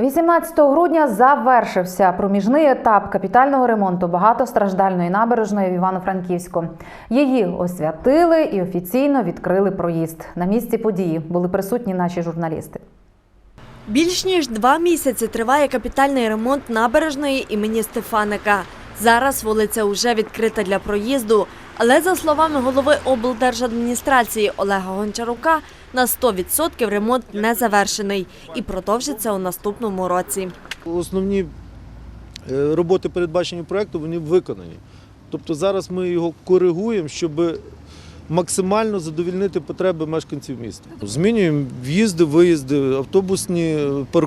18 грудня завершився проміжний етап капітального ремонту багатостраждальної набережної в Івано-Франківську. Її освятили і офіційно відкрили проїзд. На місці події були присутні наші журналісти. Більш ніж два місяці триває капітальний ремонт набережної імені Стефаника. Зараз вулиця уже відкрита для проїзду, але за словами голови облдержадміністрації Олега Гончарука, на 100% ремонт не завершений і продовжиться у наступному році. Основні е, роботи, передбачені проєкту, вони виконані. Тобто зараз ми його коригуємо, щоб максимально задовільнити потреби мешканців міста. Змінюємо в'їзди, виїзди, автобусні, е,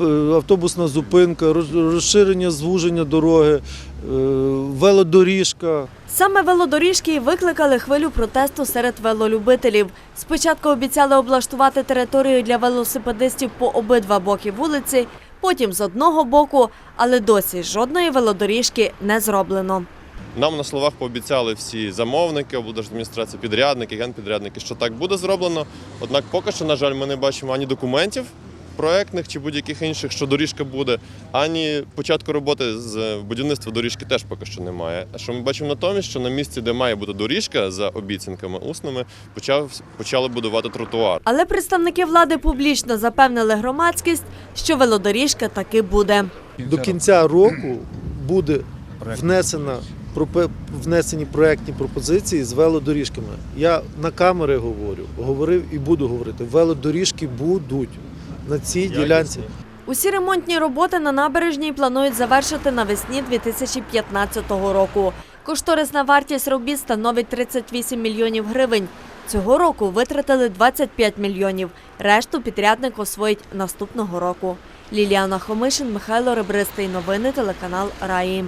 е, автобусна зупинка, роз- розширення, звуження дороги, е, велодоріжка. Саме велодоріжки викликали хвилю протесту серед велолюбителів. Спочатку обіцяли облаштувати територію для велосипедистів по обидва боки вулиці, потім з одного боку, але досі жодної велодоріжки не зроблено. Нам на словах пообіцяли всі замовники, облдержадміністрації, підрядники, генпідрядники, що так буде зроблено. Однак поки що, на жаль, ми не бачимо ані документів проектних чи будь-яких інших, що доріжка буде, ані початку роботи з будівництва доріжки теж поки що немає. А що ми бачимо натомість, що на місці, де має бути доріжка, за обіцянками усними, почав почали будувати тротуар. Але представники влади публічно запевнили громадськість, що велодоріжка таки буде. До кінця року буде внесена внесені проектні пропозиції з велодоріжками. Я на камери говорю, говорив і буду говорити. Велодоріжки будуть на цій ділянці. Усі ремонтні роботи на набережній планують завершити навесні 2015 року. Кошторисна вартість робіт становить 38 мільйонів гривень. Цього року витратили 25 мільйонів. Решту підрядник освоїть наступного року. Ліліана Хомишин, Михайло Ребристий. Новини телеканал Раї.